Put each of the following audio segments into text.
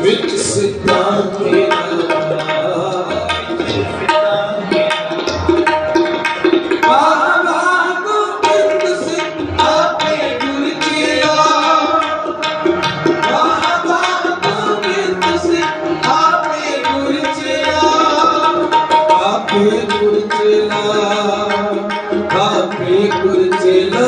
ਵਿੱਚ ਸਿੱਧਾਂ ਤੇਰਾ ਬਾਬਾ ਗੋਬਿੰਦ ਸਿੰਘ ਆਪੇ ਗੁਰ ਚੇਲਾ ਬਾਬਾ ਗੋਬਿੰਦ ਸਿੰਘ ਆਪੇ ਗੁਰ ਚੇਲਾ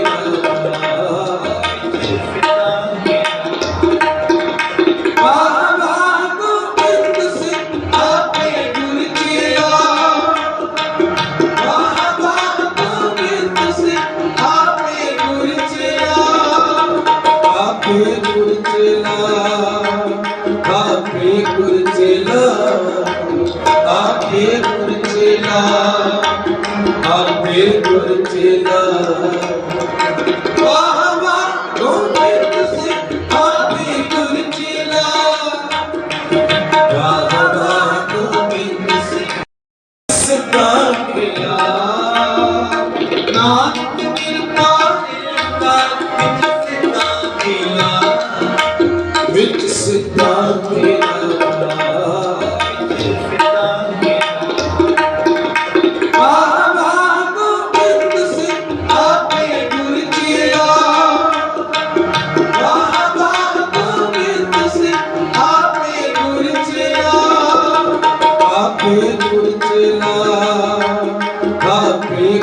ਆਪੇ ਗੁਰ ਚੇਲਾ ਆਪੇ ਗੁਰ ਚੇਲਾ ਆਪੇ ਗੁਰ ਚੇਲਾ ਬਾਬਾ ਗੋਬਿੰਦ ਸਿੰਘ ਆਪੇ ਗੁਰ ਚੇਲਾ ਬਾਬਾ ਗੋਬਿੰਦ ਸਿੰਘ ਸਿੱਧਾ ਪਿਆ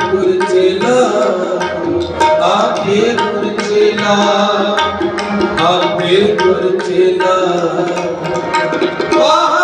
ਗੁਰ ਚੇਲਾ ਆਪੇ ਗੁਰ ਚੇਲਾ ਆਪੇ ਗੁਰ ਚੇਲਾ ਬਾਬਾ